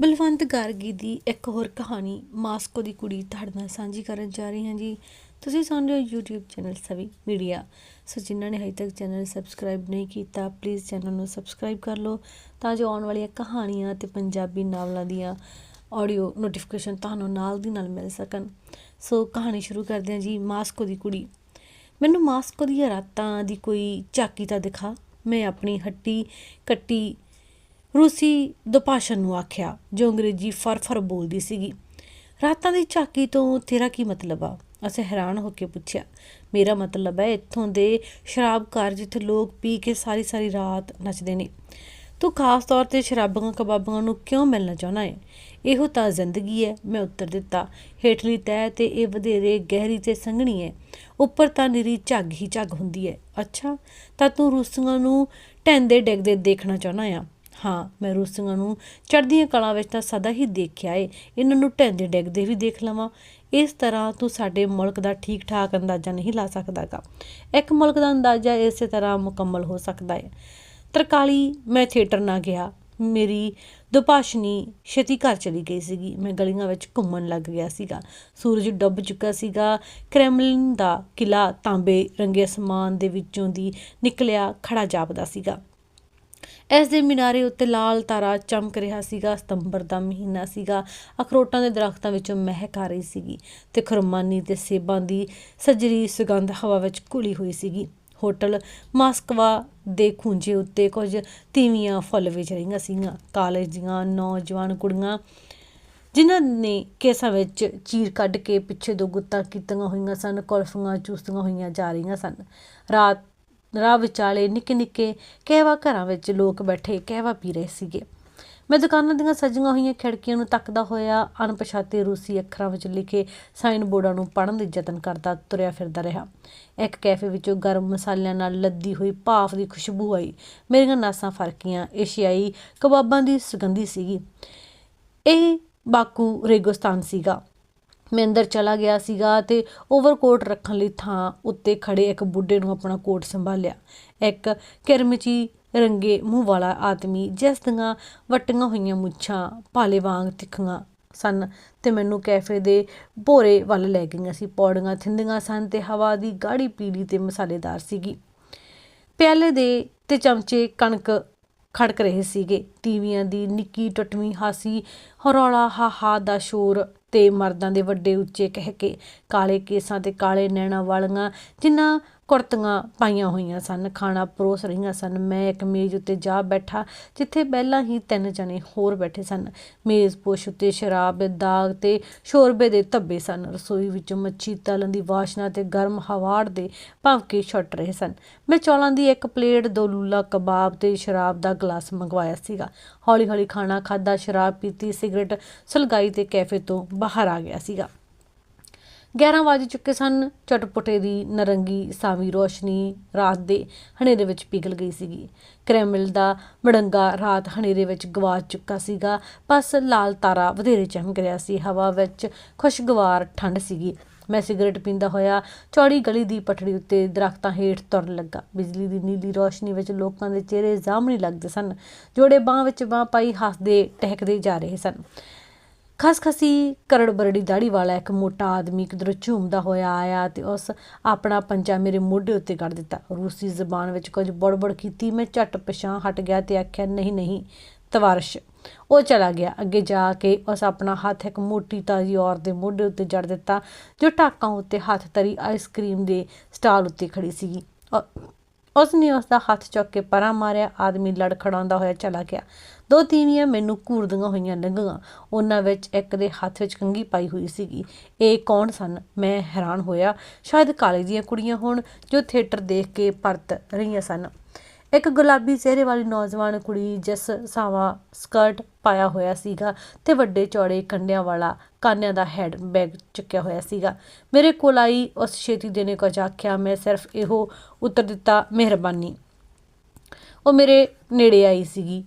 ਬਲਵੰਤ ਗਾਰਗੀ ਦੀ ਇੱਕ ਹੋਰ ਕਹਾਣੀ ਮਾਸਕੋ ਦੀ ਕੁੜੀ ਤੁਹਾਡੇ ਨਾਲ ਸਾਂਝੀ ਕਰਨ ਜਾ ਰਹੀ ਹਾਂ ਜੀ। ਤੁਸੀਂ ਸੁਣ ਰਹੇ ਹੋ YouTube channel Savi media. So ਜਿਨ੍ਹਾਂ ਨੇ ਹਜੇ ਤੱਕ ਚੈਨਲ ਸਬਸਕ੍ਰਾਈਬ ਨਹੀਂ ਕੀਤਾ ਪਲੀਜ਼ ਚੈਨਲ ਨੂੰ ਸਬਸਕ੍ਰਾਈਬ ਕਰ ਲਓ ਤਾਂ ਜੋ ਆਉਣ ਵਾਲੀਆਂ ਕਹਾਣੀਆਂ ਤੇ ਪੰਜਾਬੀ ਨਾਵਲਾਂ ਦੀਆਂ ਆਡੀਓ ਨੋਟੀਫਿਕੇਸ਼ਨ ਤੁਹਾਨੂੰ ਨਾਲ ਦੀ ਨਾਲ ਮਿਲ ਸਕਣ। ਸੋ ਕਹਾਣੀ ਸ਼ੁਰੂ ਕਰਦੇ ਹਾਂ ਜੀ, ਮਾਸਕੋ ਦੀ ਕੁੜੀ। ਮੈਨੂੰ ਮਾਸਕੋ ਦੀਆਂ ਰਾਤਾਂ ਦੀ ਕੋਈ ਝਾਕੀ ਤਾਂ ਦਿਖਾ। ਮੈਂ ਆਪਣੀ ਹੱਟੀ ਕੱਟੀ ਰੂਸੀ ਦੁਭਾਸ਼ਣ ਨੂੰ ਆਖਿਆ, ਜੋ ਅੰਗਰੇਜ਼ੀ ਫਰ-ਫਰ ਬੋਲਦੀ ਸੀਗੀ। ਰਾਤਾਂ ਦੀ ਝਾਕੀ ਤੋਂ ਤੇਰਾ ਕੀ ਮਤਲਬ ਆ? ਅਸੀਂ ਹੈਰਾਨ ਹੋ ਕੇ ਪੁੱਛਿਆ। ਮੇਰਾ ਮਤਲਬ ਹੈ ਇੱਥੋਂ ਦੇ ਸ਼ਰਾਬਕਾਰ ਜਿੱਥੇ ਲੋਕ ਪੀ ਕੇ ਸਾਰੀ ਸਾਰੀ ਰਾਤ ਨੱਚਦੇ ਨੇ। ਤੂੰ ਖਾਸ ਤੌਰ ਤੇ ਸ਼ਰਾਬਾਂ, ਕਬਾਬਾਂ ਨੂੰ ਕਿਉਂ ਮਿਲਣਾ ਚਾਹਨਾ ਹੈ ਇਹੋ ਤਾਂ ਜ਼ਿੰਦਗੀ ਹੈ, ਮੈਂ ਉੱਤਰ ਦਿੱਤਾ। ਹੇਠਲੀ ਤਹਿ ਤੇ ਇਹ ਵਧੇਰੇ ਗਹਿਰੀ ਤੇ ਸੰਘਣੀ ਹੈ। ਉੱਪਰ ਤਾਂ ਨਿਰੀ ਝੱਗ ਹੀ ਝੱਗ ਹੁੰਦੀ ਹੈ। ਅੱਛਾ, ਤਾਂ ਤੂੰ ਰੂਸੀਆਂ ਨੂੰ ਟੈਂਦੇ ਡਿੱਗਦੇ ਦੇਖਣਾ ਚਾਹਨਾ ਆ। ਹਾਂ, ਮੈਂ ਰੂਸੀਆਂ ਨੂੰ ਚੜ੍ਹਦੀਆਂ ਕਲਾਂ ਵਿੱਚ ਤਾਂ ਸਦਾ ਹੀ ਦੇਖਿਆ ਏ। ਇਹਨਾਂ ਨੂੰ ਢਹਿੰਦੇ ਡਿੱਗਦੇ ਵੀ ਦੇਖ ਲਵਾਂ। ਇਸ ਤਰ੍ਹਾਂ ਤੂੰ ਸਾਡੇ ਮੁਲਕ ਦਾ ਠੀਕ ਠਾਕ ਅੰਦਾਜ਼ਾ ਨਹੀਂ ਲਾ ਸਕਦਾਗਾ। ਇੱਕ ਮੁਲਕ ਦਾ ਅੰਦਾਜ਼ਾ ਇਸੇ ਤਰ੍ਹਾਂ ਮੁਕੰਮਲ ਹੋ ਸਕਦਾ ਹੈ ਤਰਕਾਲੀ, ਮੈਂ ਥੀਏਟਰ ਨਾ ਗਿਆ। ਮੇਰੀ ਦੁਭਾਸ਼ਨੀ ਛੇਤੀ ਘਰ ਚਲੀ ਗਈ ਸੀਗੀ। ਮੈਂ ਗਲੀਆਂ ਵਿੱਚ ਘੁੰਮਣ ਲੱਗ ਗਿਆ ਸੀਗਾ। ਸੂਰਜ ਡੁੱਬ ਚੁੱਕਾ ਸੀਗਾ। ਕ੍ਰੈਮਲਿਨ ਦਾ ਕਿਲਾ ਤਾਂਬੇ ਰੰਗੇ ਅਸਮਾਨ ਦੇ ਵਿੱਚੋਂ ਦੀ ਨਿਕਲਿਆ ਖੜਾ ਜਾਪਦਾ ਸੀਗਾ। ਇਸ ਦੇ ਮੀਨਾਰੇ ਉੱਤੇ ਲਾਲ ਤਾਰਾ ਚਮਕ ਰਿਹਾ ਸੀਗਾ, ਸਤੰਬਰ ਦਾ ਮਹੀਨਾ ਸੀਗਾ। ਅਖਰੋਟਾਂ ਦੇ ਦਰਖਤਾਂ ਵਿੱਚੋਂ ਮਹਿਕ ਆ ਰਹੀ ਸੀਗੀ ਤੇ ਖੁਰਮਾਨੀ ਤੇ ਸੇਬਾਂ ਦੀ ਸਜਰੀ ਸੁਗੰਧ ਹਵਾ ਵਿੱਚ ਘੁਲੀ ਹੋਈ ਸੀਗੀ। ਹੋਟਲ ਮਾਸਕਵਾ ਦੇ ਖੂੰਜੇ ਉੱਤੇ ਕੁਝ ਤੀਵੀਆਂ ਫੁੱਲ ਵੇਚ ਰਹੀਆਂ ਸੀਗੀਆਂ। ਕਾਲਜ ਦੀਆਂ ਨੌਜਵਾਨ ਕੁੜੀਆਂ, ਜਿਨ੍ਹਾਂ ਨੇ ਕੇਸਾਂ ਵਿੱਚ ਚੀਰ ਕੱਢ ਕੇ ਪਿੱਛੇ ਦੋ ਗੁੱਤਾਂ ਕੀਤੀਆਂ ਹੋਈਆਂ ਸਨ, ਕੁਲਫੀਆਂ ਚੂਸਦੀਆਂ ਹੋਈਆਂ ਜਾ ਰਹੀਆਂ ਸਨ। ਰਾਤ ਰਾਹ ਵਿਚਾਲੇ ਨਿੱਕੇ ਨਿੱਕੇ ਕਹਿਵਾ ਘਰਾਂ ਵਿੱਚ ਲੋਕ ਬੈਠੇ ਕਹਿਵਾ ਪੀ ਰਹੇ ਸੀਗੇ। ਮੈਂ ਦੁਕਾਨਾਂ ਦੀਆਂ ਸਜੀਆਂ ਹੋਈਆਂ ਖਿੜਕੀਆਂ ਨੂੰ ਤੱਕਦਾ ਹੋਇਆ ਅਣਪਛਾਤੇ ਰੂਸੀ ਅੱਖਰਾਂ ਵਿੱਚ ਲਿਖੇ ਸਾਈਨ ਬੋਰਡਾਂ ਨੂੰ ਪੜ੍ਹਨ ਦੇ ਯਤਨ ਕਰਦਾ ਤੁਰਿਆ ਫਿਰਦਾ ਰਿਹਾ। ਇੱਕ ਕੈਫੇ ਵਿੱਚੋਂ ਗਰਮ ਮਸਾਲਿਆਂ ਨਾਲ ਲੱਦੀ ਹੋਈ ਭਾਫ ਦੀ ਖੁਸ਼ਬੂ ਆਈ। ਮੇਰੀਆਂ ਨਾਸਾਂ ਫਰਕੀਆਂ ਏਸ਼ੀਆਈ ਕਬਾਬਾਂ ਦੀ ਸੁਗੰਧੀ ਸੀਗੀ। ਇਹ ਬਾਕੂ ਰੇਗਿਸਤਾਨ ਸੀਗਾ। ਮੈਂ ਅੰਦਰ ਚਲਾ ਗਿਆ ਸੀਗਾ ਤੇ ਓਵਰਕੋਟ ਰੱਖਣ ਲਈ ਥਾਂ ਉੱਤੇ ਖੜੇ ਇੱਕ ਬੁੱਢੇ ਨੂੰ ਆਪਣਾ ਕੋਟ ਸੰਭਾਲਿਆ। ਇੱਕ ਕਿਰਮਚੀ ਰੰਗੇ ਮੂੰਹ ਵਾਲਾ ਆਦਮੀ ਜਿਸ ਦੀਆਂ ਵਟੀਆਂ ਹੋਈਆਂ ਮੁੱਛਾਂ ਭਾਲੇ ਵਾਂਗ ਤਿੱਖੀਆਂ ਸਨ ਤੇ ਮੈਨੂੰ ਕੈਫੇ ਦੇ ਭੋਰੇ ਵੱਲ ਲੈ ਗਈਆਂ ਸੀ। ਪੌੜੀਆਂ ਥਿੰਦੀਆਂ ਸਨ ਤੇ ਹਵਾ ਦੀ ਗਾੜੀ ਪੀਲੀ ਤੇ ਮਸਾਲੇਦਾਰ ਸੀਗੀ। ਪਿਆਲੇ ਦੇ ਤੇ ਚਮਚੇ ਕਣਕ ਖੜਕ ਰਹੇ ਸੀਗੇ। ਟੀਵੀਆਂ ਦੀ ਨਿੱਕੀ ਟਟਵੀਂ ਹਾਸੀ ਹਰੌਲਾ ਹਾਹਾ ਦਾ ਸ਼ੋਰ ਤੇ ਮਰਦਾਂ ਦੇ ਵੱਡੇ ਉੱਚੇ ਕਹਿ ਕੇ ਕਾਲੇ ਕੇਸਾਂ ਤੇ ਕਾਲੇ ਨੈਣਾਂ ਵਾਲੀਆਂ ਜਿਨ੍ਹਾਂ ਕੁਰਤੀਆਂ ਪਾਈਆਂ ਹੋਈਆਂ ਸਨ, ਖਾਣਾ ਪਰੋਸ ਰਹੀਆਂ ਸਨ। ਮੈਂ ਇੱਕ ਮੇਜ਼ ਉੱਤੇ ਜਾ ਬੈਠਾ, ਜਿੱਥੇ ਪਹਿਲਾਂ ਹੀ ਤਿੰਨ ਜਣੇ ਹੋਰ ਬੈਠੇ ਸਨ। ਮੇਜ਼ ਪੋਸ਼ ਉੱਤੇ ਸ਼ਰਾਬ ਦੇ ਦਾਗ ਤੇ ਸ਼ੋਰਬੇ ਦੇ ਧੱਬੇ ਸਨ। ਰਸੋਈ ਵਿੱਚੋਂ ਮੱਛੀ ਤਲਣ ਦੀ ਵਾਸ਼ਨਾ ਤੇ ਗਰਮ ਹਵਾੜ ਦੇ ਭਵਕੇ ਛੁੱਟ ਰਹੇ ਸਨ। ਮੈਂ ਚੌਲਾਂ ਦੀ ਇੱਕ ਪਲੇਟ, ਦੋ ਲੂਲਾ ਕਬਾਬ ਤੇ ਸ਼ਰਾਬ ਦਾ ਗਲਾਸ ਮੰਗਵਾਇਆ ਸੀਗਾ। ਹੌਲੀ ਹੌਲੀ ਖਾਣਾ ਖਾਦਾ ਸ਼ਰਾਬ ਪੀਤੀ, ਸਿਗਰਟ ਸੁਲਗਾਈ ਤੇ ਕੈਫੇ ਤੋਂ ਬਾਹਰ ਆ ਗਿਆ ਸੀਗਾ। 11 ਵਜ ਚੁੱਕੇ ਸਨ। ਚਟਪਟੇ ਦੀ ਨਰੰਗੀ ਸਾਵੀ ਰੋਸ਼ਨੀ ਰਾਤ ਦੇ ਹਨੇਰੇ ਵਿੱਚ ਪਿਘਲ ਗਈ ਸੀਗੀ। ਕ੍ਰੈਮਲ ਦਾ ਮੜੰਗਾ ਰਾਤ ਹਨੇਰੇ ਵਿੱਚ ਗਵਾਚ ਚੁੱਕਾ ਸੀਗਾ। ਬਸ ਲਾਲ ਤਾਰਾ ਵਧੇਰੇ ਚਮਕ ਰਿਹਾ ਸੀ। ਹਵਾ ਵਿੱਚ ਖੁਸ਼ਗਵਾਰ ਠੰਡ ਸੀਗੀ। ਮੈਂ ਸਿਗਰਟ ਪੀਂਦਾ ਹੋਇਆ ਚੌੜੀ ਗਲੀ ਦੀ ਪਟੜੀ ਉੱਤੇ ਦਰਖਤਾਂ ਹੇਠ ਤੁਰਨ ਲੱਗਾ। ਬਿਜਲੀ ਦੀ ਨੀਲੀ ਰੋਸ਼ਨੀ ਵਿੱਚ ਲੋਕਾਂ ਦੇ ਚਿਹਰੇ ਜਾਮਣੀ ਲੱਗਦੇ ਸਨ। ਜੋੜੇ ਬਾਹ ਵਿੱਚ ਬਾਹ ਪਾਈ ਹੱਸਦੇ, ਟਹਿਕਦੇ ਜਾ ਰਹੇ ਸਨ। ਖਸਖਸੀ ਕਰੜ ਬਰੜੀ ਦਾੜੀ ਵਾਲਾ ਇੱਕ ਮੋਟਾ ਆਦਮੀ ਕਿਧਰੋਂ ਝੂਮਦਾ ਹੋਇਆ ਆਇਆ ਤੇ ਉਸ ਆਪਣਾ ਪੰਜਾ ਮੇਰੇ ਮੋਢੇ ਉੱਤੇ ਕਰ ਦਿੱਤਾ। ਰੂਸੀ ਜ਼ਬਾਨ ਵਿੱਚ ਕੁਝ ਬੜਬੜ ਕੀਤੀ। ਮੈਂ ਝਟ ਪਛਾਂ ਹਟ ਗਿਆ ਤੇ ਆਖਿਆ, ਨਹੀਂ ਨਹੀਂ, ਤਵਾਰਸ਼। ਉਹ ਚਲਾ ਗਿਆ। ਅੱਗੇ ਜਾ ਕੇ ਉਸ ਆਪਣਾ ਹੱਥ ਇੱਕ ਮੋਟੀ ਤਾਜੀ ਔਰਤ ਦੇ ਮੋਢੇ ਉੱਤੇ ਜੜ ਦਿੱਤਾ, ਜੋ ਟਾਕਾਂ ਉੱਤੇ ਹੱਥ ਤਰੀ ਆਈਸਕ੍ਰੀਮ ਦੇ ਸਟਾਲ ਉੱਤੇ ਖੜੀ ਸੀਗੀ। ਉਸ ਨੇ ਉਸ ਦਾ ਹੱਥ ਚੁੱਕ ਕੇ ਪਰਾਂ ਮਾਰਿਆ, ਆਦਮੀ ਲੜਖੜਾਉਂਦਾ ਹੋਇਆ ਚਲਾ ਗਿਆ। ਦੋ ਤੀਵੀਆਂ ਮੈਨੂੰ ਘੂਰਦੀਆਂ ਹੋਈਆਂ ਲੰਘੀਆਂ। ਉਹਨਾਂ ਵਿੱਚ ਇੱਕ ਦੇ ਹੱਥ ਵਿੱਚ ਕੰਗੀ ਪਾਈ ਹੋਈ ਸੀਗੀ। ਇਹ ਕੌਣ ਸਨ? ਮੈਂ ਹੈਰਾਨ ਹੋਇਆ। ਸ਼ਾਇਦ ਕਾਲਜ ਦੀਆਂ ਕੁੜੀਆਂ ਹੋਣ ਜੋ ਥੀਏਟਰ ਦੇਖ ਕੇ ਪਰਤ ਰਹੀਆਂ ਸਨ। ਇੱਕ ਗੁਲਾਬੀ ਚਿਹਰੇ ਵਾਲੀ ਨੌਜਵਾਨ ਕੁੜੀ ਜਿਸ ਸਾਵਾ ਸਕਰਟ ਪਾਇਆ ਹੋਇਆ ਸੀਗਾ ਤੇ ਵੱਡੇ ਚੌੜੇ ਕੰਡਿਆਂ ਵਾਲਾ ਕਾਨਿਆਂ ਦਾ ਹੈਡ ਬੈਗ ਚੁੱਕਿਆ ਹੋਇਆ ਸੀਗਾ। ਮੇਰੇ ਕੋਲ ਆਈ, ਉਸ ਛੇਤੀ ਦੇਣੇ ਕੁਝ ਆਖਿਆ ਮੈਂ ਸਿਰਫ ਇਹੋ ਉੱਤਰ ਦਿੱਤਾ, ਮਿਹਰਬਾਨੀ। ਉਹ ਮੇਰੇ ਨੇੜੇ ਆਈ ਸੀਗੀ।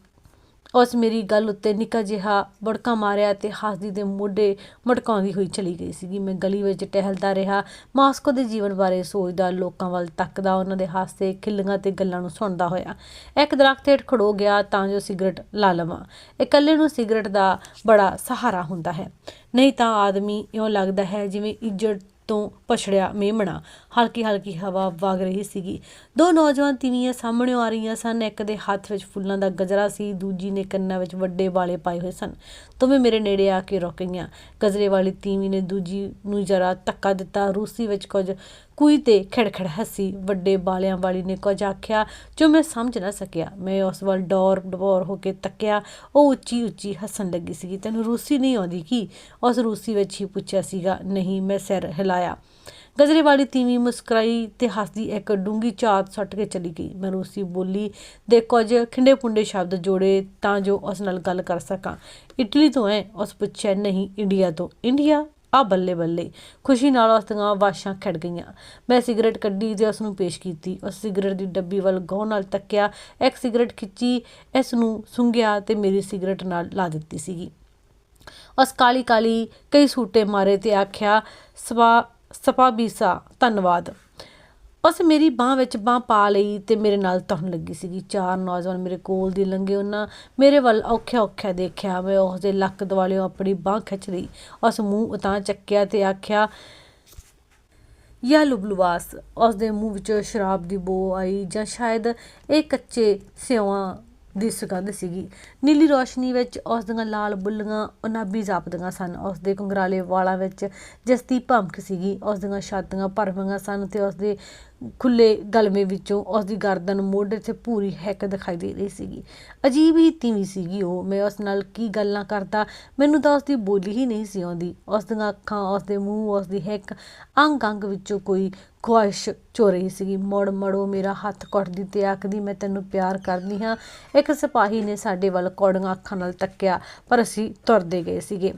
ਉਸ ਮੇਰੀ ਗੱਲ ਉੱਤੇ ਨਿੱਕਾ ਜਿਹਾ ਬੜਕਾ ਮਾਰਿਆ ਤੇ ਹੱਸਦੀ ਦੇ ਮੋਢੇ ਮਟਕਾਉਂਦੀ ਹੋਈ ਚਲੀ ਗਈ ਸੀਗੀ। ਮੈਂ ਗਲੀ ਵਿੱਚ ਟਹਿਲਦਾ ਰਿਹਾ। ਮਾਸਕੋ ਦੇ ਜੀਵਨ ਬਾਰੇ ਸੋਚਦਾ, ਲੋਕਾਂ ਵੱਲ ਤੱਕਦਾ, ਉਹਨਾਂ ਦੇ ਹਾਸੇ ਖਿੱਲੀਆਂ ਤੇ ਗੱਲਾਂ ਨੂੰ ਸੁਣਦਾ ਹੋਇਆ। ਇੱਕ ਦਰਖਤ ਹੇਠ ਖੜੋ ਗਿਆ ਤਾਂ ਜੋ ਸਿਗਰਟ ਲਾ ਲਵਾਂ। ਇਕੱਲੇ ਨੂੰ ਸਿਗਰਟ ਦਾ ਬੜਾ ਸਹਾਰਾ ਹੁੰਦਾ ਹੈ। ਨਹੀਂ ਤਾਂ ਆਦਮੀ ਇਉਂ ਲੱਗਦਾ ਹੈ ਜਿਵੇਂ ਇੱਜੜ ਤੋਂ ਪਛੜਿਆ ਮੇਮਣਾ। ਹਲਕੀ ਹਲਕੀ ਹਵਾ ਵਗ ਰਹੀ ਸੀਗੀ। ਦੋ ਨੌਜਵਾਨ ਤੀਵੀਆਂ ਸਾਹਮਣੇ ਆ ਰਹੀਆਂ ਸਨ। ਇੱਕ ਦੇ ਹੱਥ ਵਿੱਚ ਫੁੱਲਾਂ ਦਾ ਗਜਰਾ ਸੀ, ਦੂਜੀ ਨੇ ਕੰਨਾਂ ਵਿੱਚ ਵੱਡੇ ਵਾਲੇ ਪਾਏ ਹੋਏ ਸਨ। ਦੋਵੇਂ ਮੇਰੇ ਨੇੜੇ ਆ ਕੇ ਰੁਕ ਗਈਆਂ। ਗਜਰੇ ਵਾਲੀ ਤੀਵੀ ਨੇ ਦੂਜੀ ਨੂੰ ਜਰਾ ਧੱਕਾ ਦਿੱਤਾ। ਰੂਸੀ ਵਿੱਚ ਕੁਝ ਕੁਈ ਤੇ ਖੜਖੜ ਹੱਸੀ। ਵੱਡੇ ਬਾਲਿਆਂ ਵਾਲੀ ਨੇ ਕੁਝ ਆਖਿਆ ਜੋ ਮੈਂ ਸਮਝ ਨਾ ਸਕਿਆ। ਮੈਂ ਉਸ ਵੱਲ ਡੌਰ ਡਬੋਰ ਹੋ ਕੇ ਤੱਕਿਆ। ਉਹ ਉੱਚੀ ਉੱਚੀ ਹੱਸਣ ਲੱਗੀ ਸੀਗੀ। ਤੈਨੂੰ ਰੂਸੀ ਨਹੀਂ ਆਉਂਦੀ ਕੀ? ਉਸ ਰੂਸੀ ਵਿੱਚ ਹੀ ਪੁੱਛਿਆ ਸੀਗਾ। ਨਹੀਂ, ਮੈਂ ਸਿਰ ਹਿਲਾਇਆ। ਗਜਰੇ ਵਾਲੀ ਤੀਵੀਂ ਮੁਸਕਰਾਈ ਤੇ ਹੱਸਦੀ ਇੱਕ ਡੂੰਗੀ ਝਾਤ ਸੁੱਟ ਕੇ ਚਲੀ ਗਈ। ਮੈਂ ਰੂਸੀ ਬੋਲੀ ਦੇ ਕੁਝ ਖਿੰਡੇ ਪੁੰਡੇ ਸ਼ਬਦ ਜੋੜੇ ਤਾਂ ਜੋ ਉਸ ਨਾਲ ਗੱਲ ਕਰ ਸਕਾਂ। ਇਟਲੀ ਤੋਂ ਹੈ ਉਸ ਪੁੱਛਿਆ। ਨਹੀਂ, ਇੰਡੀਆ ਤੋਂ। ਇੰਡੀਆ? ਆ ਬੱਲੇ ਬੱਲੇ। ਖੁਸ਼ੀ ਨਾਲ ਉਸ ਦੀਆਂ ਵਾਸ਼ਾਂ ਖਿੜ ਗਈਆਂ। ਮੈਂ ਸਿਗਰਟ ਕੱਢੀ ਤੇ ਉਸ ਨੂੰ ਪੇਸ਼ ਕੀਤੀ। ਉਸ ਸਿਗਰਟ ਦੀ ਡੱਬੀ ਵੱਲ ਗੌਰ ਨਾਲ ਤੱਕਿਆ। ਇੱਕ ਸਿਗਰਟ ਖਿੱਚੀ ਇਸ ਨੂੰ ਸੁੰਘਿਆ ਤੇ ਮੇਰੀ ਸਿਗਰਟ ਨਾਲ ਲਾ ਦਿੱਤੀ ਸੀਗੀ। ਉਸ ਕਾਲੀ ਕਾਲੀ ਕਈ ਸੂਟੇ ਮਾਰੇ ਤੇ ਆਖਿਆ, ਸਵਾ, ਸਪਾ ਬੀਸਾ, ਧੰਨਵਾਦ। ਉਸ ਮੇਰੀ ਬਾਹ ਵਿੱਚ ਬਾਹ ਪਾ ਲਈ ਤੇ ਮੇਰੇ ਨਾਲ ਤੁਰਨ ਲੱਗੀ ਸੀਗੀ। ਚਾਰ ਨੌਜਵਾਨ ਮੇਰੇ ਕੋਲ ਦੀ ਲੰਘੇ, ਉਹਨਾਂ ਮੇਰੇ ਵੱਲ ਔਖਿਆ ਔਖਿਆ ਦੇਖਿਆ। ਮੈਂ ਉਸ ਦੇ ਲੱਕ ਦੁਆਲਿਓਂ ਆਪਣੀ ਬਾਹ ਖਿੱਚ ਲਈ। ਉਸ ਮੂੰਹ ਉਤਾਂ ਚੱਕਿਆ ਤੇ ਆਖਿਆ, ਯਾ ਲੁਬਲੁਵਾਸ ਉਸ ਦੇ ਮੂੰਹ ਵਿੱਚੋਂ ਸ਼ਰਾਬ ਦੀ ਬੋ ਆਈ ਜਾਂ ਸ਼ਾਇਦ ਇਹ ਕੱਚੇ ਸਿਉਆਂ ਦੀ ਸੁਗੰਧ ਸੀਗੀ। ਨੀਲੀ ਰੋਸ਼ਨੀ ਵਿੱਚ ਉਸ ਦੀਆਂ ਲਾਲ ਬੁੱਲੀਆਂ ਉਨਾਬੀ ਜਾਪਦੀਆਂ ਸਨ। ਉਸ ਦੇ ਕੰਗਰਾਲੇ ਵਾਲਾਂ ਵਿੱਚ ਜਸਤੀ ਭਮਕ ਸੀਗੀ। ਉਸ ਦੀਆਂ ਛਾਤੀਆਂ ਭਰਵੀਆਂ ਸਨ ਤੇ ਉਸ ਦੇ ਖੁੱਲੇ ਗਲਮੇ ਵਿੱਚੋਂ ਉਸ ਦੀ ਗਰਦਨ ਮੋਢੇ ਤੇ ਪੂਰੀ ਹੈਕ ਦਿਖਾਈ ਦੇ ਰਹੀ ਸੀਗੀ। ਅਜੀਬ ਹੀ ਤੀਵੀਂ ਸੀਗੀ ਉਹ। ਮੈਂ ਉਸ ਨਾਲ ਕੀ ਗੱਲਾਂ ਕਰਦਾ? ਮੈਨੂੰ ਤਾਂ ਉਸ ਦੀ ਬੋਲੀ ਹੀ ਨਹੀਂ ਸੀ ਆਉਂਦੀ। ਉਸ ਦੀਆਂ ਅੱਖਾਂ ਉਸ ਦੇ ਮੂੰਹ ਉਸ ਦੀ ਹਿੱਕ ਅੰਗ ਅੰਗ ਵਿੱਚੋਂ ਕੋਈ ਖੁਆਇਸ਼ ਚੋ ਰਹੀ ਸੀਗੀ। ਮੋੜ ਮੜੋ ਮੇਰਾ ਹੱਥ ਕੁੱਟਦੀ ਤੇ ਆਖਦੀ, ਮੈਂ ਤੈਨੂੰ ਪਿਆਰ ਕਰਦੀ ਹਾਂ। ਇੱਕ ਸਿਪਾਹੀ ਨੇ ਸਾਡੇ ਵੱਲ ਕੌੜੀਆਂ ਅੱਖਾਂ ਨਾਲ ਤੱਕਿਆ, ਪਰ ਅਸੀਂ ਤੁਰਦੇ ਗਏ ਸੀਗੇ।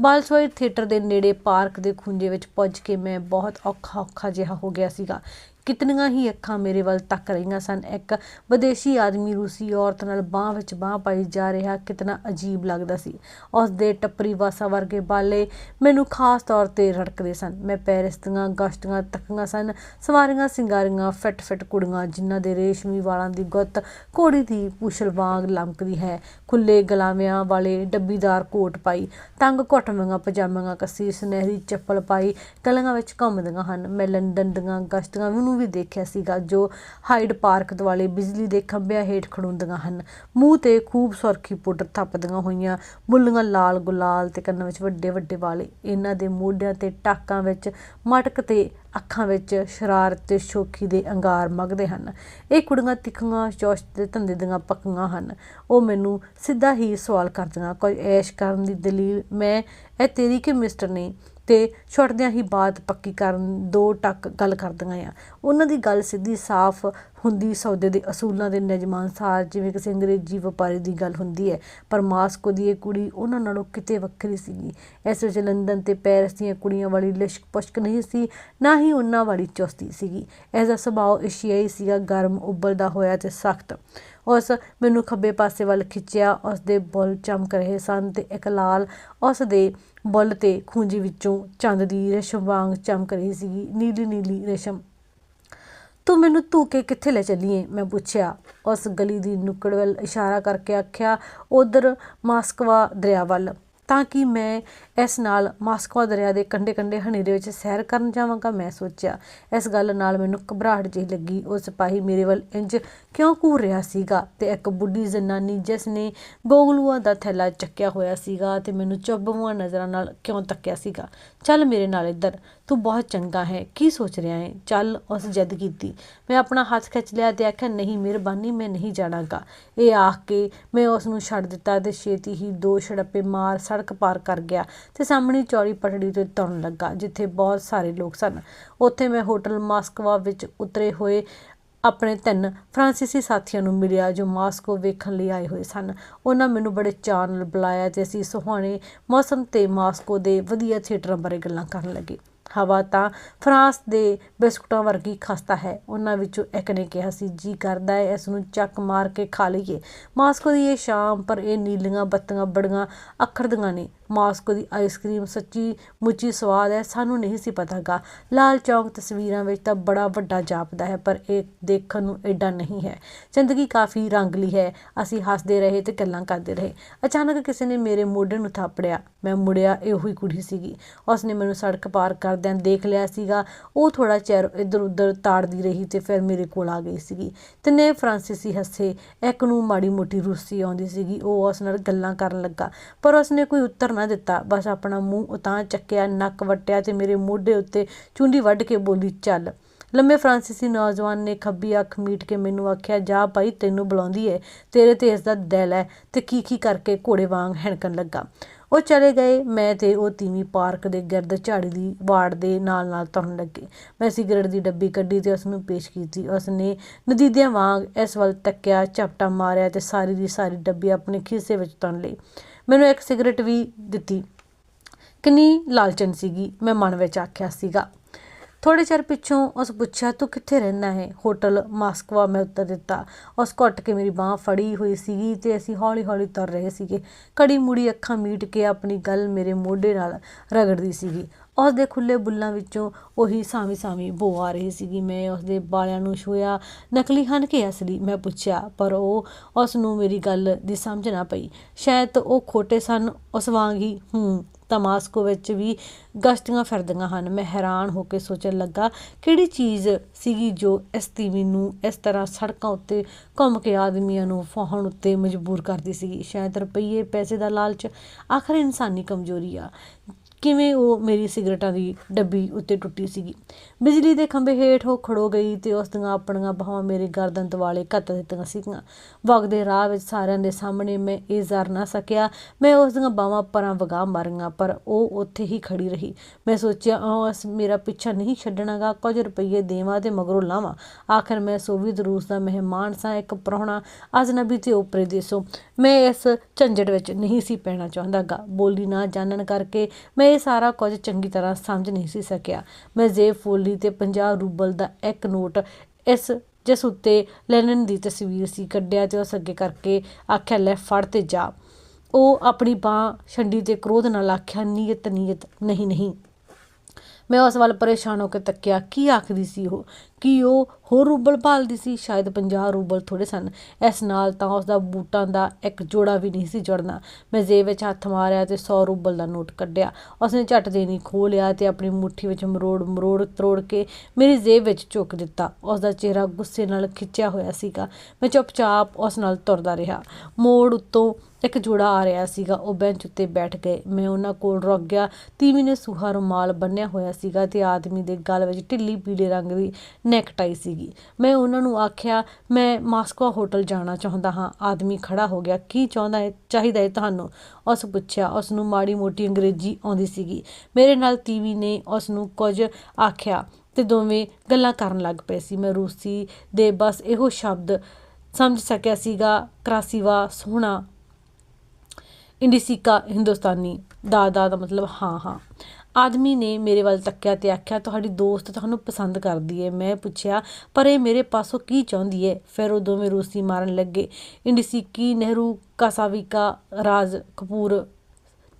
ਬਾਲਸਵਾਈ ਥੀਏਟਰ ਦੇ ਨੇੜੇ ਪਾਰਕ ਦੇ ਖੁੰਝੇ ਵਿੱਚ ਪੁੱਜ ਕੇ ਮੈਂ ਬਹੁਤ ਔਖਾ ਔਖਾ ਜਿਹਾ ਹੋ ਗਿਆ ਸੀਗਾ। ਕਿਤਨੀਆਂ ਹੀ ਅੱਖਾਂ ਮੇਰੇ ਵੱਲ ਤੱਕ ਰਹੀਆਂ ਸਨ। ਇੱਕ ਵਿਦੇਸ਼ੀ ਆਦਮੀ ਰੂਸੀ ਔਰਤ ਨਾਲ ਬਾਹ ਵਿੱਚ ਬਾਹ ਪਾਈ ਜਾ ਰਿਹਾ ਕਿਤਨਾ ਅਜੀਬ ਲੱਗਦਾ ਸੀ। ਉਸ ਦੇ ਟੱਪਰੀ ਵਾਸਾ ਵਰਗੇ ਬਾਲੇ ਮੈਨੂੰ ਖਾਸ ਤੌਰ ਤੇ ਰੜਕਦੇ ਸਨ। ਮੈਂ ਪੈਰਿਸ ਦੀਆਂ ਗਸ਼ਤੀਆਂ ਤੱਕੀਆਂ ਸਨ। ਸਵਾਰੀਆਂ, ਸਿੰਗਾਰੀਆਂ ਫਿੱਟ ਫਿੱਟ ਕੁੜੀਆਂ, ਜਿਨ੍ਹਾਂ ਦੇ ਰੇਸ਼ਮੀ ਵਾਲਾਂ ਦੀ ਗੁੱਤ ਘੋੜੀ ਦੀ ਪੂਛਲ ਵਾਂਗ ਲਮਕਦੀ ਹੈ। ਖੁੱਲੇ ਗਲਾਵਿਆਂ ਵਾਲੇ ਡੱਬੀਦਾਰ ਕੋਟ ਪਾਈ, ਤੰਗ ਘੁੱਟਵੀਆਂ ਪਜਾਮੀਆਂ ਕੱਸੀ ਸੁਨਹਿਰੀ ਚੱਪਲ ਪਾਈ, ਗਲੀਆਂ ਵਿੱਚ ਘੁੰਮਦੀਆਂ ਹਨ। ਮੈਂ ਲੰਡਨ ਦੀਆਂ ਗਸ਼ਤੀਆਂ ਨੂੰ ਵੀ ਦੇਖਿਆ ਸੀਗਾ, ਜੋ ਹਾਈਡ ਪਾਰਕ ਦੁਆਲੇ ਬਿਜਲੀ ਦੇ ਖੰਭਿਆਂ ਹੇਠ ਖੜੁੰਦੀਆਂ ਹਨ। ਮੂੰਹ ਤੇ ਖੂਬ ਸੁਰਖੀ ਪਾਊਡਰ ਥੱਪਦੀਆਂ ਹੋਈਆਂ ਬੁੱਲੀਆਂ ਲਾਲ ਗੁਲਾਲ ਤੇ ਕੰਨਾਂ ਵਿੱਚ ਵੱਡੇ ਵੱਡੇ ਵਾਲੇ। ਇਹਨਾਂ ਦੇ ਮੋਢਿਆਂ ਤੇ ਟਾਕਾਂ ਵਿੱਚ ਮਟਕ ਤੇ ਅੱਖਾਂ ਵਿੱਚ ਸ਼ਰਾਰਤ ਤੇ ਸ਼ੋਖੀ ਦੇ ਅੰਗਾਰ ਮਗਦੇ ਹਨ। ਇਹ ਕੁੜੀਆਂ ਤਿੱਖੀਆਂ ਚੌਸ਼ ਦੇ ਧੰਦੇ ਦੀਆਂ ਪੱਕੀਆਂ ਹਨ। ਉਹ ਮੈਨੂੰ ਸਿੱਧਾ ਹੀ ਸਵਾਲ ਕਰਦੀਆਂ ਕੋਈ ਐਸ਼ ਕਰਨ ਦੀ ਦਲੀਲ? ਮੈਂ, ਇਹ ਤੇਰੀ ਕਿ ਮਿਸਟਰ ਨੇ? ਤੇ ਛੁੱਟਦਿਆਂ ਹੀ ਬਾਤ ਪੱਕੀ ਕਰਨ ਦੋ ਟੱਕ ਗੱਲ ਕਰਦੀਆਂ ਆ। ਉਹਨਾਂ ਦੀ ਗੱਲ ਸਿੱਧੀ ਸਾਫ਼ ਹੁੰਦੀ ਸੌਦੇ ਦੇ ਅਸੂਲਾਂ ਦੇ ਨਿਯਮ ਅਨੁਸਾਰ, ਜਿਵੇਂ ਕਿਸੇ ਅੰਗਰੇਜ਼ੀ ਵਪਾਰੀ ਦੀ ਗੱਲ ਹੁੰਦੀ ਹੈ, ਪਰ ਮਾਸਕੋ ਦੀ ਇਹ ਕੁੜੀ ਉਹਨਾਂ ਨਾਲੋਂ ਕਿਤੇ ਵੱਖਰੀ ਸੀਗੀ। ਇਸ ਵਿੱਚ ਲੰਡਨ ਤੇ ਪੈਰਿਸ ਦੀਆਂ ਕੁੜੀਆਂ ਵਾਲੀ ਲਿਸ਼ਕ ਪੁਸ਼ਕ ਨਹੀਂ ਸੀ, ਨਾ ਹੀ ਉਹਨਾਂ ਵਾਲੀ ਚੁਸਤੀ ਸੀਗੀ। ਇਸ ਦਾ ਸੁਭਾਅ ਏਸ਼ੀਆਈ ਸੀਗਾ, ਗਰਮ, ਉਬਲਦਾ ਹੋਇਆ ਤੇ ਸਖਤ। ਉਸ ਮੈਨੂੰ ਖੱਬੇ ਪਾਸੇ ਵੱਲ ਖਿੱਚਿਆ ਉਸ ਦੇ ਬੁੱਲ ਚਮਕ ਰਹੇ ਸਨ ਤੇ ਇੱਕ ਲਾਲ ਉਸ ਦੇ ਬੁੱਲ ਤੇ ਖੂੰਜੀ ਵਿੱਚੋਂ ਚੰਦ ਦੀ ਰੇਸ਼ਮ ਵਾਂਗ ਚਮਕ ਰਹੀ ਸੀਗੀ। ਨੀਲੀ ਨੀਲੀ ਰੇਸ਼ਮ ਤੂੰ ਮੈਨੂੰ ਧੂ ਕੇ ਕਿੱਥੇ ਲੈ ਚੱਲੀਏ ਮੈਂ ਪੁੱਛਿਆ। ਉਸ ਗਲੀ ਦੀ ਨੁੱਕੜ ਵੱਲ ਇਸ਼ਾਰਾ ਕਰਕੇ ਆਖਿਆ, ਉਧਰ ਮਾਸਕਵਾ ਦਰਿਆ ਵੱਲ। ਤਾਂ ਕਿ ਮੈਂ ਇਸ ਨਾਲ ਮਾਸਕਵਾ ਦਰਿਆ ਦੇ ਕੰਢੇ ਕੰਢੇ ਹਨੇਰੇ ਵਿੱਚ ਸੈਰ ਕਰਨ ਜਾਵਾਂਗਾ, ਮੈਂ ਸੋਚਿਆ। ਇਸ ਗੱਲ ਨਾਲ ਮੈਨੂੰ ਘਬਰਾਹਟ ਜਿਹੀ ਲੱਗੀ। ਉਹ ਸਿਪਾਹੀ ਮੇਰੇ ਵੱਲ ਇੰਜ ਕਿਉਂ ਘੂਰ ਰਿਹਾ ਸੀਗਾ ਤੇ ਇੱਕ ਬੁੱਢੀ ਜ਼ਨਾਨੀ ਜਿਸ ਨੇ ਗੋਗਲੂਆਂ ਦਾ ਥੈਲਾ ਚੱਕਿਆ ਹੋਇਆ ਸੀਗਾ ਤੇ ਮੈਨੂੰ ਚੁੱਭਵਾਂ ਨਜ਼ਰਾਂ ਨਾਲ ਕਿਉਂ ਤੱਕਿਆ ਸੀਗਾ। ਚੱਲ ਮੇਰੇ ਨਾਲ ਇੱਧਰ, ਤੂੰ ਬਹੁਤ ਚੰਗਾ ਹੈ, ਕੀ ਸੋਚ ਰਿਹਾ ਹੈ? ਚੱਲ ਉਸ ਜਦ ਕੀਤੀ। ਮੈਂ ਆਪਣਾ ਹੱਥ ਖਿੱਚ ਲਿਆ ਤੇ ਆਖਿਆ, ਨਹੀਂ ਮਿਹਰਬਾਨੀ, ਮੈਂ ਨਹੀਂ ਜਾਣਾਗਾ। ਇਹ ਆਖ ਕੇ ਮੈਂ ਉਸ ਨੂੰ ਛੱਡ ਦਿੱਤਾ ਤੇ ਛੇਤੀ ਹੀ ਦੋ ਛੜੱਪੇ ਮਾਰ ਸੜਕ ਪਾਰ ਕਰ ਗਿਆ। ਤੇ ਸਾਹਮਣੀ ਚੌੜੀ ਪਟੜੀ ਤੇ ਤੁਰਨ ਲੱਗਾ, ਜਿੱਥੇ ਬਹੁਤ ਸਾਰੇ ਲੋਕ ਸਨ। ਉੱਥੇ ਮੈਂ ਹੋਟਲ ਮਾਸਕਵਾ ਵਿੱਚ ਉਤਰੇ ਹੋਏ ਆਪਣੇ ਤਿੰਨ ਫਰਾਂਸੀਸੀ ਸਾਥੀਆਂ ਨੂੰ ਮਿਲਿਆ, ਜੋ ਮਾਸਕੋ ਵੇਖਣ ਲਈ ਆਏ ਹੋਏ ਸਨ। ਉਹਨਾਂ ਮੈਨੂੰ ਬੜੇ ਚਾਅ ਨਾਲ ਬੁਲਾਇਆ ਤੇ ਅਸੀਂ ਸੁਹਾਣੇ ਮੌਸਮ ਤੇ ਮਾਸਕੋ ਦੇ ਵਧੀਆ ਥੀਏਟਰਾਂ ਬਾਰੇ ਗੱਲਾਂ ਕਰਨ ਲੱਗੇ। ਹਵਾ ਤਾਂ ਫਰਾਂਸ ਦੇ ਬਿਸਕੁਟਾਂ ਵਰਗੀ ਖਸਤਾ ਹੈ। ਉਹਨਾਂ ਵਿੱਚੋਂ ਇੱਕ ਨੇ ਕਿਹਾ ਸੀ, ਜੀ ਕਰਦਾ ਹੈ, ਇਸ ਨੂੰ ਚੱਕ ਮਾਰ ਕੇ ਖਾ ਲਈਏ। ਮਾਸਕੋ ਦੀ ਇਹ ਸ਼ਾਮ ਪਰ ਇਹ ਨੀਲੀਆਂ ਬੱਤੀਆਂ ਬੜੀਆਂ ਅੱਖੜਦੀਆਂ ਨੇ। ਮਾਸਕੋ ਦੀ ਆਈਸਕ੍ਰੀਮ ਸੱਚੀ ਮੁੱਚੀ ਸਵਾਦ ਹੈ, ਸਾਨੂੰ ਨਹੀਂ ਸੀ ਪਤਾਗਾ ਲਾਲ ਚੌਂਕ ਤਸਵੀਰਾਂ ਵਿੱਚ ਤਾਂ ਬੜਾ ਵੱਡਾ ਜਾਪਦਾ ਹੈ, ਪਰ ਇਹ ਦੇਖਣ ਨੂੰ ਐਡਾ ਨਹੀਂ ਹੈ। ਜ਼ਿੰਦਗੀ ਕਾਫੀ ਰੰਗਲੀ ਹੈ, ਅਸੀਂ ਹੱਸਦੇ ਰਹੇ ਤੇ ਗੱਲਾਂ ਕਰਦੇ ਰਹੇ। ਅਚਾਨਕ ਕਿਸੇ ਨੇ ਮੇਰੇ ਮੋਢੇ ਨੂੰ ਥਾਪੜਿਆ, ਮੈਂ ਮੁੜਿਆ ਇਹੋ ਹੀ ਕੁੜੀ ਸੀਗੀ। ਉਸਨੇ ਮੈਨੂੰ ਸੜਕ ਪਾਰ ਕਰਦਿਆਂ ਦੇਖ ਲਿਆ ਸੀਗਾ। ਉਹ ਥੋੜਾ ਚਿਰ ਇੱਧਰ ਉੱਧਰ ਤਾੜਦੀ ਰਹੀ ਤੇ ਫਿਰ ਮੇਰੇ ਕੋਲ ਆ ਗਈ ਸੀਗੀ। ਤਿੰਨੇ ਫਰਾਂਸੀਸੀ ਹੱਸੇ, ਇੱਕ ਨੂੰ ਮਾੜੀ ਮੋਟੀ ਰੂਸੀ ਆਉਂਦੀ ਸੀਗੀ, ਉਹ ਉਸ ਨਾਲ ਗੱਲਾਂ ਕਰਨ ਲੱਗਾ। ਪਰ ਉਸ ਨੇ ਕੋਈ ਉੱਤਰ ਨਾ ਦਿੱਤਾ। ਬਸ ਆਪਣਾ ਮੂੰਹ ਉਤਾਂ ਚੱਕਿਆ, ਨੱਕ ਵੱਟਿਆ ਤੇ ਮੇਰੇ ਮੋਢੇ ਉੱਤੇ ਚੁੰਡੀ ਵੱਢ ਕੇ ਬੋਲੀ, ਚੱਲ। ਲੰਮੇ ਫਰਾਂਸੀਸੀ ਨੌਜਵਾਨ ਨੇ ਖੱਬੀ ਅੱਖ ਮੀਟ ਕੇ ਮੈਨੂੰ ਆਖਿਆ, ਜਾ ਭਾਈ, ਤੈਨੂੰ ਬੁਲਾਉਂਦੀ ਏ। ਤੇਰੇ ਤੇ ਇਸ ਦਾ ਦਿਲ ਹੈ ਤੇ ਕੀ ਕੀ ਕਰਕੇ ਘੋੜੇ ਵਾਂਗ ਹੈਣਕਣ ਲੱਗਾ। ਉਹ ਚਲੇ ਗਏ। ਮੈਂ ਤੇ ਉਹ ਤੀਵੀਂ ਪਾਰਕ ਦੇ ਗਿਰਦ ਝਾੜੀ ਦੀ ਵਾੜ ਦੇ ਨਾਲ ਨਾਲ ਤੁਰਨ ਲੱਗੇ। ਮੈਂ ਸਿਗਰਟ ਦੀ ਡੱਬੀ ਕੱਢੀ ਤੇ ਉਸ ਨੂੰ ਪੇਸ਼ ਕੀਤੀ। ਉਸ ਨੇ ਨਦੀਦਿਆਂ ਵਾਂਗ ਇਸ ਵੱਲ ਤੱਕਿਆ, ਝਪਟਾ ਮਾਰਿਆ ਤੇ ਸਾਰੀ ਦੀ ਸਾਰੀ ਡੱਬੀ ਆਪਣੇ ਖੀਸੇ ਵਿੱਚ ਤੁੰਨ ਲਈ। ਮੈਨੂੰ ਇੱਕ ਸਿਗਰਟ ਵੀ ਦਿੱਤੀ। ਕਿੰਨੀ ਲਾਲਚਨ ਸੀਗੀ, ਮੈਂ ਮਨ ਵਿੱਚ ਆਖਿਆ ਸੀਗਾ। ਥੋੜੇ ਚਿਰ ਪਿੱਛੋਂ ਉਸ ਪੁੱਛਿਆ, ਤੂੰ ਕਿੱਥੇ ਰਹਿੰਦਾ ਹੈ? ਹੋਟਲ ਮਾਸਕਵਾ, ਮੈਂ ਉੱਤਰ ਦਿੱਤਾ। ਉਸ ਘੁੱਟ ਕੇ ਮੇਰੀ ਬਾਹ ਫੜੀ ਹੋਈ ਸੀਗੀ ਤੇ ਅਸੀਂ ਹੌਲੀ ਹੌਲੀ ਤੁਰ ਰਹੇ ਸੀਗੇ। ਕੜੀ ਮੁੜੀ ਅੱਖਾਂ ਮੀਟ ਕੇ ਆਪਣੀ ਗੱਲ ਮੇਰੇ ਮੋਢੇ ਨਾਲ ਰਗੜਦੀ ਸੀਗੀ। ਉਸ ਦੇ ਖੁੱਲ੍ਹੇ ਬੁੱਲਾਂ ਵਿੱਚੋਂ ਉਹੀ ਸਾਵੀਂ ਸਾਵੀਂ ਬੋ ਆ ਰਹੀ ਸੀਗੀ। ਮੈਂ ਉਸਦੇ ਵਾਲਿਆਂ ਨੂੰ ਛੂਹਿਆ, ਨਕਲੀ ਹਨ ਕਿ ਅਸਲੀ? ਮੈਂ ਪੁੱਛਿਆ, ਪਰ ਉਹ ਉਸ ਨੂੰ ਮੇਰੀ ਗੱਲ ਦੀ ਸਮਝ ਨਾ ਪਈ। ਸ਼ਾਇਦ ਉਹ ਖੋਟੇ ਸਨ ਉਸ ਵਾਂਗ ਹੀ। ਹੂੰ, ਤਮਾਸਕੋ ਵਿੱਚ ਵੀ ਗਸ਼ਤੀਆਂ ਫਿਰਦੀਆਂ ਹਨ। ਮੈਂ ਹੈਰਾਨ ਹੋ ਕੇ ਸੋਚਣ ਲੱਗਾ, ਕਿਹੜੀ ਚੀਜ਼ ਸੀਗੀ ਜੋ ਇਸ ਤੀਵੀ ਨੂੰ ਇਸ ਤਰ੍ਹਾਂ ਸੜਕਾਂ ਉੱਤੇ ਘੁੰਮ ਕੇ ਆਦਮੀਆਂ ਨੂੰ ਫਾਹਣ ਉੱਤੇ ਮਜਬੂਰ ਕਰਦੀ ਸੀਗੀ? ਸ਼ਾਇਦ ਰੁਪਈਏ ਪੈਸੇ ਦਾ ਲਾਲਚ? ਆਖਰ ਇਨਸਾਨੀ ਕਮਜ਼ੋਰੀ ਆ। ਕਿਵੇਂ ਉਹ ਮੇਰੀ ਸਿਗਰਟਾਂ ਦੀ ਡੱਬੀ ਉੱਤੇ ਟੁੱਟੀ ਸੀਗੀ। ਬਿਜਲੀ ਦੇ ਖੰਭੇ ਹੇਠ ਉਹ ਖੜੋ ਗਈ ਤੇ ਉਸ ਦੀਆਂ ਆਪਣੀਆਂ ਬਾਹਾਂ ਮੇਰੇ ਗਰਦਨ ਦੁਆਲੇ ਕੱਤ ਦਿੱਤੀਆਂ ਸੀਗੀਆਂ। ਵਗਦੇ ਰਾਹ ਵਿੱਚ ਸਾਰਿਆਂ ਦੇ ਸਾਹਮਣੇ ਮੈਂ ਇਹ ਜ਼ਰ ਨਾ ਸਕਿਆ। ਮੈਂ ਉਸ ਦੀਆਂ ਬਾਹਾਂ ਪਰਾਂ ਵਗਾ ਮਾਰੀਆਂ ਪਰ ਉਹ ਉੱਥੇ ਹੀ ਖੜੀ ਰਹੀ। ਮੈਂ ਸੋਚਿਆ ਉਸ ਮੇਰਾ ਪਿੱਛਾ ਨਹੀਂ ਛੱਡਣਾਗਾ, ਕੁਝ ਰੁਪਈਏ ਦੇਵਾਂ ਤੇ ਮਗਰੋਂ ਲਾਵਾਂ। ਆਖਰ ਮੈਂ ਸੋਵੀਅਤ ਰੂਸ ਦਾ ਮਹਿਮਾਨ ਸਾਂ, ਇੱਕ ਪ੍ਰਾਹੁਣਾ, ਅਜਨਬੀ ਤੇ ਉਪਰੇ ਦੇਸੋਂ। ਮੈਂ ਇਸ ਝੰਜਟ ਵਿੱਚ ਨਹੀਂ ਸੀ ਪੈਣਾ ਚਾਹੁੰਦਾਗਾ। ਬੋਲੀ ਨਾ ਜਾਣਨ ਕਰਕੇ ਮੈਂ ਇਹ ਸਾਰਾ ਕੁਝ ਚੰਗੀ ਤਰ੍ਹਾਂ ਸਮਝ ਨਹੀਂ ਸੀ ਸਕਿਆ। ਮੈਂ ਜੇਬ ਫੋਲੀ ਤੇ 50 ਰੂਬਲ ਦਾ ਇੱਕ ਨੋਟ ਇਸ ਜਿਸ ਉੱਤੇ ਲੈਨਨ ਦੀ ਤਸਵੀਰ ਸੀ ਕੱਢਿਆ ਤੇ ਉਸ ਅੱਗੇ ਕਰਕੇ ਆਖਿਆ, ਲੈ ਫੜ ਤੇ ਜਾ। ਉਹ ਆਪਣੀ ਬਾਹ ਛੰਡੀ ਤੇ ਕ੍ਰੋਧ ਨਾਲ ਆਖਿਆ, ਨੀਅਤ ਨੀਅਤ, ਨਹੀਂ ਨਹੀਂ। ਮੈਂ ਉਸ ਵੱਲ ਪਰੇਸ਼ਾਨ ਹੋ ਕੇ ਤੱਕਿਆ, ਕੀ ਆਖਦੀ ਸੀ ਉਹ? ਕਿ ਉਹ ਹੋਰ ਰੂਬਲ ਭਾਲਦੀ ਸੀ, ਸ਼ਾਇਦ 50 ਰੂਬਲ ਥੋੜੇ ਸਨ। ਇਸ ਨਾਲ ਤਾਂ ਉਸ ਦਾ ਬੂਟਾਂ ਦਾ ਇੱਕ ਜੋੜਾ ਵੀ ਨਹੀਂ ਸੀ ਜੁੜਨਾ। ਮੈਂ ਜੇਬ ਵਿੱਚ ਹੱਥ ਮਾਰਿਆ ਤੇ 100 ਰੂਬਲ ਦਾ ਨੋਟ ਕੱਢਿਆ। ਉਸਨੇ ਝਟ ਦੇਣੀ ਖੋਹ ਲਿਆ ਤੇ ਆਪਣੀ ਮੁੱਠੀ ਵਿੱਚ ਮਰੋੜ ਮਰੋੜ ਤਰੋੜ ਕੇ ਮੇਰੀ ਜੇਬ ਵਿੱਚ ਚੁੱਕ ਦਿੱਤਾ। ਉਸ ਦਾ ਚਿਹਰਾ ਗੁੱਸੇ ਨਾਲ ਖਿੱਚਿਆ ਹੋਇਆ ਸੀਗਾ। ਮੈਂ ਚੁੱਪਚਾਪ ਉਸ ਨਾਲ ਤੁਰਦਾ ਰਿਹਾ। ਮੋੜ ਉੱਤੋਂ ਇੱਕ ਜੋੜਾ ਆ ਰਿਹਾ ਸੀਗਾ। ਉਹ ਬੈਂਚ ਉੱਤੇ ਬੈਠ ਗਏ। ਮੈਂ ਉਹਨਾਂ ਕੋਲ ਰੁਕ ਗਿਆ। ਤੀਵੀ ਨੇ ਸੁਹਾ ਰੁਮਾਲ ਬੰਨਿਆ ਹੋਇਆ ਸੀਗਾ ਤੇ ਆਦਮੀ ਦੇ ਗਲ ਵਿੱਚ ਢਿੱਲੀ ਪੀਲੇ ਰੰਗ ਦੀ ਨੈਕਟਾਈ ਸੀਗੀ। ਮੈਂ ਉਹਨਾਂ ਨੂੰ ਆਖਿਆ, ਮੈਂ ਮਾਸਕੋ ਹੋਟਲ ਜਾਣਾ ਚਾਹੁੰਦਾ ਹਾਂ। ਆਦਮੀ ਖੜਾ ਹੋ ਗਿਆ। ਕੀ ਚਾਹੁੰਦਾ ਹੈ? ਚਾਹੀਦਾ ਹੈ ਤੁਹਾਨੂੰ? ਉਸ ਪੁੱਛਿਆ। ਉਸ ਨੂੰ ਮਾੜੀ ਮੋਟੀ ਅੰਗਰੇਜ਼ੀ ਆਉਂਦੀ ਸੀਗੀ। ਮੇਰੇ ਨਾਲ ਤੀਵੀ ਨੇ ਉਸ ਨੂੰ ਕੁਝ ਆਖਿਆ ਤੇ ਦੋਵੇਂ ਗੱਲਾਂ ਕਰਨ ਲੱਗ ਪਏ ਸੀ। ਮੈਂ ਰੂਸੀ ਦੇ ਬਸ ਇਹੋ ਸ਼ਬਦ ਸਮਝ ਸਕਿਆ ਸੀਗਾ। ਕਰਾਸੀਵਾ ਸੋਹਣਾ, ਇੰਡੀਸਿਕਾ, ਹਿੰਦੁਸਤਾਨੀ, ਦਾ ਦਾ ਦਾ ਮਤਲਬ ਹਾਂ ਹਾਂ। ਆਦਮੀ ਨੇ ਮੇਰੇ ਵੱਲ ਤੱਕਿਆ ਤੇ ਆਖਿਆ, ਤੁਹਾਡੀ ਦੋਸਤ ਤੁਹਾਨੂੰ ਪਸੰਦ ਕਰਦੀ ਹੈ ਮੈਂ ਪੁੱਛਿਆ, ਪਰ ਇਹ ਮੇਰੇ ਪਾਸੋਂ ਕੀ ਚਾਹੁੰਦੀ ਹੈ ਫਿਰ ਉਹ ਦੋਵੇਂ ਰੂਸੀ ਮਾਰਨ ਲੱਗੇ। ਇੰਡੀਸਿਕੀ ਨਹਿਰੂ, ਕਾਸਾਵਿਕਾ, ਰਾਜ ਕਪੂਰ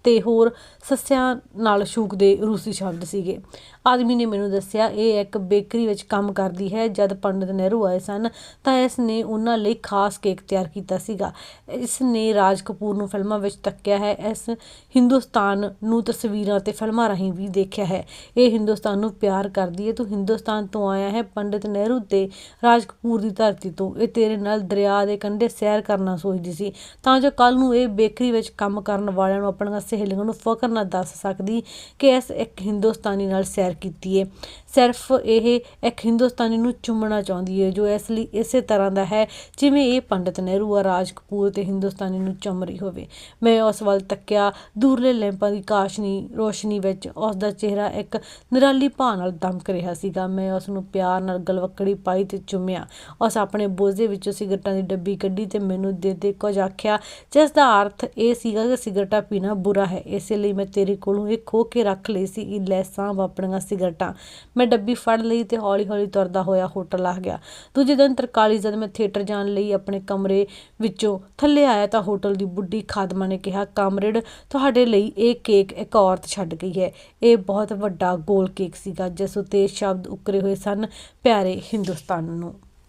ਤੇ ਹੋਰ ਸੱਸਿਆਂ ਨਾਲ ਸ਼ੂਕ ਦੇ ਰੂਸੀ ਸ਼ਬਦ ਸੀਗੇ। ਆਦਮੀ ਨੇ ਮੈਨੂੰ ਦੱਸਿਆ, ਇਹ ਇੱਕ ਬੇਕਰੀ ਵਿੱਚ ਕੰਮ ਕਰਦੀ ਹੈ, ਜਦ ਪੰਡਿਤ ਨਹਿਰੂ ਆਏ ਸਨ, ਤਾਂ ਇਸ ਨੇ ਉਹਨਾਂ ਲਈ ਖਾਸ ਕੇਕ ਤਿਆਰ ਕੀਤਾ ਸੀਗਾ। ਇਸ ਨੇ ਰਾਜ ਕਪੂਰ ਨੂੰ ਫਿਲਮਾਂ ਵਿੱਚ ਤੱਕਿਆ ਹੈ, ਇਸ ਹਿੰਦੁਸਤਾਨ ਨੂੰ ਤਸਵੀਰਾਂ ਤੇ ਫਿਲਮਾਂ ਰਾਹੀਂ ਵੀ ਦੇਖਿਆ ਹੈ। ਇਹ ਹਿੰਦੁਸਤਾਨ ਨੂੰ ਪਿਆਰ ਕਰਦੀ ਹੈ, ਤੂੰ ਹਿੰਦੁਸਤਾਨ ਤੋਂ ਆਇਆ ਹੈ, ਪੰਡਿਤ ਨਹਿਰੂ ਤੇ ਰਾਜ ਕਪੂਰ ਦੀ ਧਰਤੀ ਤੋਂ। ਇਹ ਤੇਰੇ ਨਾਲ ਦਰਿਆ ਦੇ ਕੰਢੇ ਸੈਰ ਕਰਨਾ ਸੋਚਦੀ ਸੀ, ਤਾਂ ਜੋ ਕੱਲ ਨੂੰ ਇਹ ਬੇਕਰੀ ਵਿੱਚ ਕੰਮ ਕਰਨ ਵਾਲਿਆਂ ਨੂੰ ਆਪਣੀਆਂ ਸਹੇਲੀਆਂ ਨੂੰ ਫਖਰ ਨਾਲ ਦੱਸ ਸਕਦੀ ਕਿ ਇਸ ਇੱਕ ਹਿੰਦੁਸਤਾਨੀ ਨਾਲ ਸੈਰ ਕੀਤੀ ਹੈ ਸਿਰਫ ਇਹ ਇੱਕ ਹਿੰਦੁਸਤਾਨੀ ਨੂੰ ਚੁੰਮਣਾ ਚਾਹੁੰਦੀ ਹੈ ਜੋ ਇਸ ਲਈ ਇਸੇ ਤਰ੍ਹਾਂ ਦਾ ਹੈ ਜਿਵੇਂ ਇਹ ਪੰਡਿਤ ਨਹਿਰੂ ਆ ਰਾਜ ਕਪੂਰ ਤੇ ਹਿੰਦੁਸਤਾਨੀ ਨੂੰ ਚੁੰਮ ਰਹੀ ਹੋਵੇ। ਮੈਂ ਉਸ ਵੱਲ ਤੱਕਿਆ, ਦੂਰਲੇ ਲੈਂਪਾਂ ਦੀ ਕਾਸ਼ਨੀ, ਰੋਸ਼ਨੀ ਵਿੱਚ ਉਸ ਦਾ ਚਿਹਰਾ ਇੱਕ ਨਿਰਾਲੀ ਭਾਅ ਨਾਲ ਦਮਕ ਰਿਹਾ ਸੀਗਾ। ਮੈਂ ਉਸ ਨੂੰ ਪਿਆਰ ਨਾਲ ਗਲਵੱਕੜੀ ਪਾਈ ਤੇ ਚੁੰਮਿਆ। ਉਸ ਆਪਣੇ ਬੋਝੇ ਵਿੱਚੋਂ ਸਿਗਰਟਾਂ ਦੀ ਡੱਬੀ ਕੱਢੀ ਤੇ ਮੈਨੂੰ ਦੇ ਦੇ ਕੁਝ ਆਖਿਆ, ਜਿਸ ਦਾ ਅਰਥ ਇਹ ਸੀਗਾ ਕਿ ਸਿਗਰਟਾਂ ਪੀਣਾ ਬੁਰਾ ਬੁਰਾ ਹੈ। ਇਸੇ ਲਈ ਮੈਂ ਤੇਰੇ ਕੋਲੋਂ ਇਹ ਖੋ ਕੇ ਰੱਖ ਲਈ ਸੀ ਇਹ ਲੈ ਸਾਂਭ ਆਪਣੀਆਂ ਸਿਗਰਟਾਂ। ਮੈਂ ਡੱਬੀ ਫੜ ਲਈ ਤੇ ਹੌਲੀ ਹੌਲੀ ਤੁਰਦਾ ਹੋਇਆ ਹੋਟਲ ਆ ਗਿਆ। ਦੂਜੇ ਦਿਨ ਤਰਕਾਲੀ ਜਦ ਮੈਂ ਥੀਏਟਰ ਜਾਣ ਲਈ ਆਪਣੇ ਕਮਰੇ ਵਿੱਚੋਂ ਥੱਲੇ ਆਇਆ ਤਾਂ ਹੋਟਲ ਦੀ ਬੁੱਢੀ ਖਾਦਮਾ ਨੇ ਕਿਹਾ, ਕਾਮਰੇਡ, ਤੁਹਾਡੇ ਲਈ ਇਹ ਕੇਕ ਇੱਕ ਔਰਤ ਛੱਡ ਗਈ ਹੈ। ਇਹ ਬਹੁਤ ਵੱਡਾ ਗੋਲ ਕੇਕ ਸੀਗਾ, ਜਿਸ ਉਤੇ ਸ਼ਬਦ ਉਕਰੇ ਹੋਏ ਸਨ ਪਿਆਰੇ ਹਿੰਦੁਸਤਾਨ ਨੂੰ।